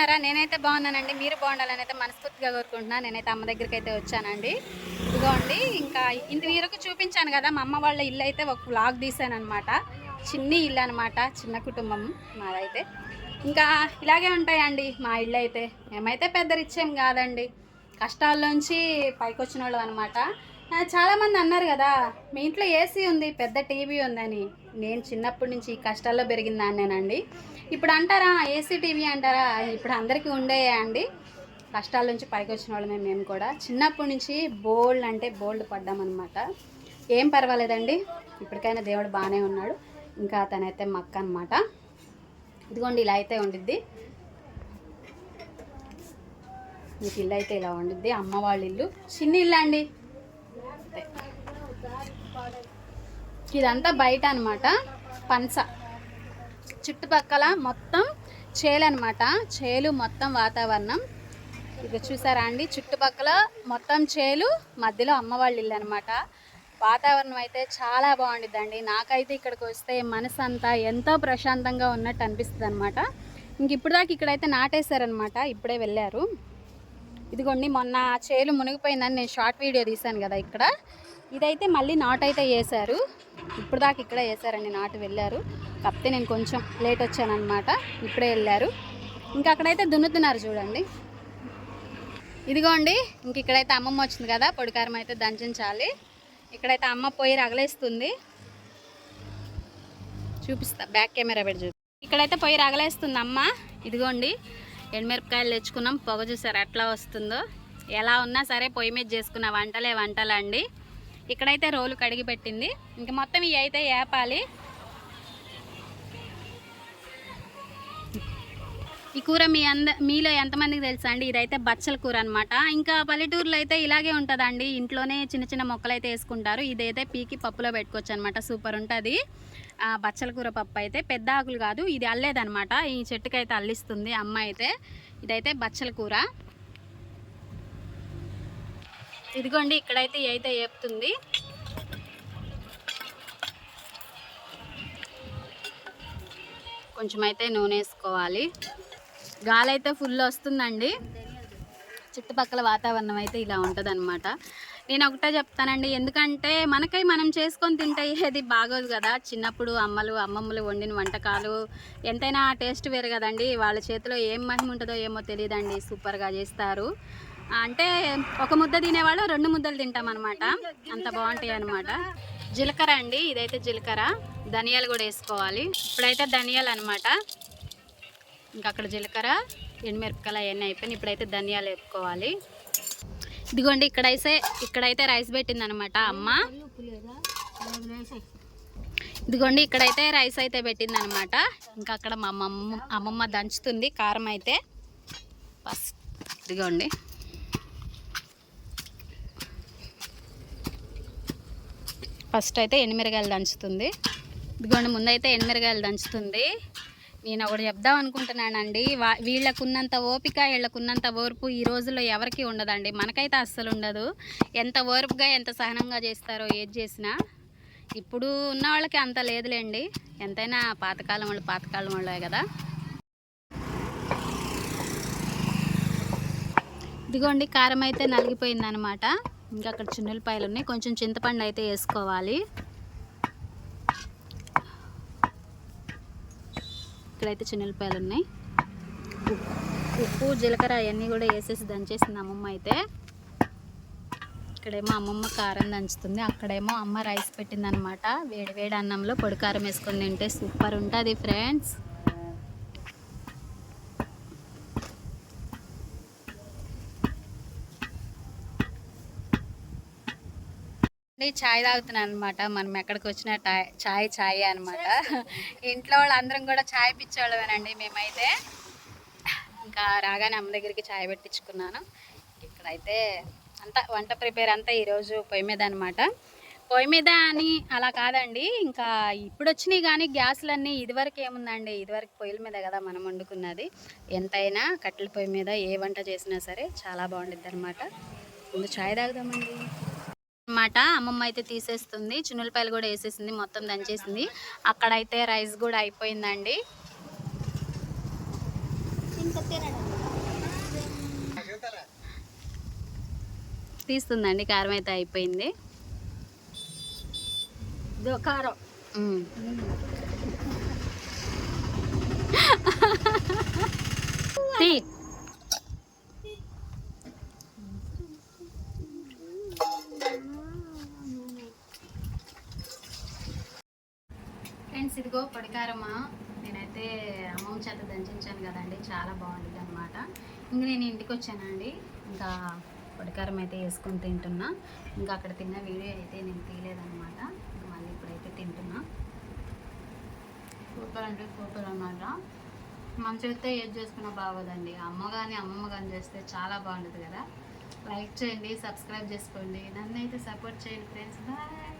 బాగున్నారా? నేనైతే బాగున్నానండి. మీరు బాగుండాలని అయితే మనస్ఫూర్తిగా కోరుకుంటున్నాను నేనైతే అమ్మ దగ్గరికి అయితే వచ్చానండి. ఇదిగోండి ఇంకా ఇంత వరకు చూపించాను కదా మా అమ్మ వాళ్ళ ఇల్లు అయితే ఒక వ్లాగ్ తీసాను అనమాట చిన్ని ఇల్లు అనమాట చిన్న కుటుంబం మాదైతే. ఇంకా ఇలాగే ఉంటాయండి మా ఇల్లు అయితే. మేమైతే పెద్ద రిచ్చేం కాదండి. కష్టాల్లోంచి పైకి వచ్చిన వాళ్ళు అనమాట చాలామంది అన్నారు కదా మీ ఇంట్లో ఏసీ ఉంది పెద్ద టీవీ ఉందని. నేను చిన్నప్పటి నుంచి కష్టాల్లో పెరిగిన దాన్నేనండి. ఇప్పుడు అంటారా ఏసీ టీవీ అంటారా ఇప్పుడు అందరికీ ఉండేయా అండి. కష్టాల నుంచి పైకి వచ్చిన వాళ్ళమే మేము కూడా. చిన్నప్పటి నుంచి బోల్డ్ అంటే బోల్డ్ పడ్డామన్నమాట. ఏం పర్వాలేదండి. ఇప్పటికైనా దేవుడు బాగానే ఉన్నాడు. ఇంకా తనైతే మక్క అనమాట ఇదిగోండి ఇలా అయితే ఉండిద్ది. మీకు ఇల్లు అయితే ఇలా ఉండిద్ది. అమ్మ వాళ్ళ ఇల్లు. చిన్న ఇల్లు అండి. అంతే. ఇదంతా బయట అనమాట పంచ. చుట్టుపక్కల మొత్తం చేలు అనమాట చేలు మొత్తం వాతావరణం. ఇది చూసారా అండి? చుట్టుపక్కల మొత్తం చేలు మధ్యలో అమ్మవాళ్ళ ఇల్లు అనమాట వాతావరణం అయితే చాలా బాగుండిద్దండి. నాకైతే ఇక్కడికి వస్తే మనసు అంతా ఎంతో ప్రశాంతంగా ఉన్నట్టు అనిపిస్తుంది అనమాట ఇంక ఇప్పుడు దాకా ఇక్కడైతే నాటేశారనమాట ఇప్పుడే వెళ్ళారు. ఇదిగోండి మొన్న చేలు మునిగిపోయిందని నేను షార్ట్ వీడియో తీశాను కదా ఇక్కడ. ఇదైతే మళ్ళీ నాట్ అయితే వేశారు ఇప్పుడు దాకా ఇక్కడే వేసారండి నాటు వెళ్ళారు. కాకపోతే నేను కొంచెం లేట్ వచ్చానమాట ఇప్పుడే వెళ్ళారు. ఇంకా అక్కడైతే దున్నుతున్నారు చూడండి. ఇదిగోండి ఇంక ఇక్కడైతే అమ్మమ్మ వచ్చింది కదా పొడికారం అయితే దంచించాలి ఇక్కడైతే అమ్మ పోయి రగలేస్తుంది. చూపిస్తా బ్యాక్ కెమెరా పెట్టి చూపి. ఇక్కడైతే పోయి రగలేస్తుంది అమ్మ. ఇదిగోండి ఎండుమిరపకాయలు తెచ్చుకున్నాం. పొగ చూసారు ఎట్లా వస్తుందో? ఎలా ఉన్నా సరే పొయ్యి మీద చేసుకున్న వంటలే వంటలండి. ఇక్కడైతే రోలు కడిగి పెట్టింది. ఇంక మొత్తం ఇవి అయితే ఏపాలి. ఈ కూర మీ అంద మీలో ఎంతమందికి తెలుసా అండి? ఇదైతే బచ్చల కూర అనమాట ఇంకా పల్లెటూరులో అయితే ఇలాగే ఉంటుందండి. ఇంట్లోనే చిన్న చిన్న మొక్కలు అయితే వేసుకుంటారు. ఇదైతే పీకి పప్పులో పెట్టుకోవచ్చు అనమాట సూపర్ ఉంటుంది. బచ్చల కూర పప్పు అయితే పెద్ద ఆకులు కాదు. ఇది అల్లేదనమాట ఈ చెట్టుకైతే అల్లిస్తుంది అమ్మ అయితే. ఇదైతే బచ్చల కూర. ఇదిగోండి ఇక్కడైతే అయితే ఏపుతుంది. కొంచెం అయితే నూనె వేసుకోవాలి. గాలి అయితే ఫుల్ వస్తుందండి. చుట్టుపక్కల వాతావరణం అయితే ఇలా ఉంటుంది నేను ఒకటే చెప్తానండి ఎందుకంటే మనకై మనం చేసుకొని తింటే ఏది బాగోదు కదా. చిన్నప్పుడు అమ్మలు అమ్మమ్మలు వండిన వంటకాలు ఎంతైనా టేస్ట్ వేరు కదండి. వాళ్ళ చేతిలో ఏం మహిమ ఉంటుందో ఏమో తెలియదండి. సూపర్గా చేస్తారు. అంటే ఒక ముద్ద తినేవాళ్ళు రెండు ముద్దలు తింటాం అనమాట అంత బాగుంటాయి అనమాట జీలకర్ర అండి ఇదైతే జీలకర్ర. ధనియాలు కూడా వేసుకోవాలి. ఇప్పుడైతే ధనియాలు అనమాట ఇంకా అక్కడ జీలకర్ర ఎండుమిరపకాయలు అవన్నీ అయిపోయినాయి. ఇప్పుడైతే ధనియాలు వేసుకోవాలి ఇదిగోండి ఇక్కడైతే ఇక్కడైతే రైస్ పెట్టింది అనమాట అమ్మ. ఇదిగోండి ఇక్కడైతే రైస్ అయితే పెట్టింది అనమాట ఇంకా అక్కడ మా అమ్మమ్మ అమ్మమ్మ దంచుతుంది కారం అయితే. ఫస్ట్ ఇదిగోండి. ఫస్ట్ అయితే ఎండుమిరగాయలు దంచుతుంది. ఇదిగోండి ముందైతే ఎండుమిరగాయలు దంచుతుంది. నేను ఒకటి చెప్దాం అనుకుంటున్నానండి. వా వీళ్ళకున్నంత ఓపిక వీళ్ళకున్నంత ఓర్పు ఈ రోజుల్లో ఎవరికి ఉండదండి. మనకైతే అస్సలు ఉండదు. ఎంత ఓర్పుగా ఎంత సహనంగా చేస్తారో ఏది చేసినా. ఇప్పుడు ఉన్న వాళ్ళకి అంత లేదులేండి. ఎంతైనా పాతకాలం వాళ్ళు పాతకాలం వాళ్ళే కదా. ఇదిగోండి కారం అయితే నలిగిపోయిందనమాట. ఇంకా అక్కడ చిన్నెలపాయలు ఉన్నాయి. కొంచెం చింతపండు అయితే వేసుకోవాలి. ఇక్కడైతే చిన్నెలపాయలు ఉన్నాయి. ఉప్పు- ఉప్పు జీలకర్ర అవన్నీ కూడా వేసేసి దంచేసింది అమ్మమ్మ అయితే. ఇక్కడేమో అమ్మమ్మ కారం దంచుతుంది. అక్కడేమో అమ్మ రైస్ పెట్టింది అనమాట వేడి వేడి అన్నంలో పొడి కారం వేసుకొని తింటే సూపర్ ఉంటుంది ఫ్రెండ్స్. నేను చాయ్ తాగుతున్నాను అనమాట మనం ఎక్కడికి వచ్చిన టా- చాయ్ చాయ్ అనమాట ఇంట్లో వాళ్ళందరం కూడా చాయ్ పిచ్చేవాళ్ళమేనండి మేమైతే. ఇంకా రాగానే అమ్మ దగ్గరికి చాయ్ పెట్టించుకున్నాను. ఇక్కడైతే అంతా వంట ప్రిపేర్ అంతా ఈరోజు పొయ్యి మీద అనమాట పొయ్యి మీద అని అలా కాదండి. ఇంకా ఇప్పుడు వచ్చినాయి కానీ గ్యాసులన్నీ ఇదివరకు ఏముందండి? ఇదివరకు పొయ్యిల మీద కదా మనం వండుకున్నది. ఎంతైనా కట్టెల పొయ్యి మీద ఏ వంట చేసినా సరే చాలా బాగుండిద్ది అనమాట ముందు చాయ్ తాగుదామండి. అనమాట అమ్మమ్మ అయితే తీసేస్తుంది. చిన్నులపాయలు కూడా వేసేసింది. మొత్తం దంచేసింది. అక్కడైతే రైస్ కూడా అయిపోయిందండి. తీస్తుందండి. కారం అయితే అయిపోయింది. కారం. తీ. ఫ్రెండ్స్ ఇదిగో పొడికారమా నేనైతే అమ్మమ్మ చేత దంచాను కదండి చాలా బాగుంటుంది అనమాట ఇంక నేను ఇంటికి వచ్చానండి. ఇంకా పొడికారం అయితే వేసుకొని తింటున్నా. ఇంకా అక్కడ తిన్న వీడియో అయితే నేను తీయలేదనమాట ఇంకా మళ్ళీ ఇప్పుడైతే తింటున్నా. సూపర్ అంటే సూపర్ అన్నమాట మన చేస్తే ఏది చేసుకున్నా బాగోదండి. అమ్మ కానీ అమ్మమ్మ కానీ చేస్తే చాలా బాగుంటుంది కదా. లైక్ చేయండి సబ్స్క్రైబ్ చేసుకోండి. నన్ను అయితే సపోర్ట్ చేయండి ఫ్రెండ్స్. బాయ్.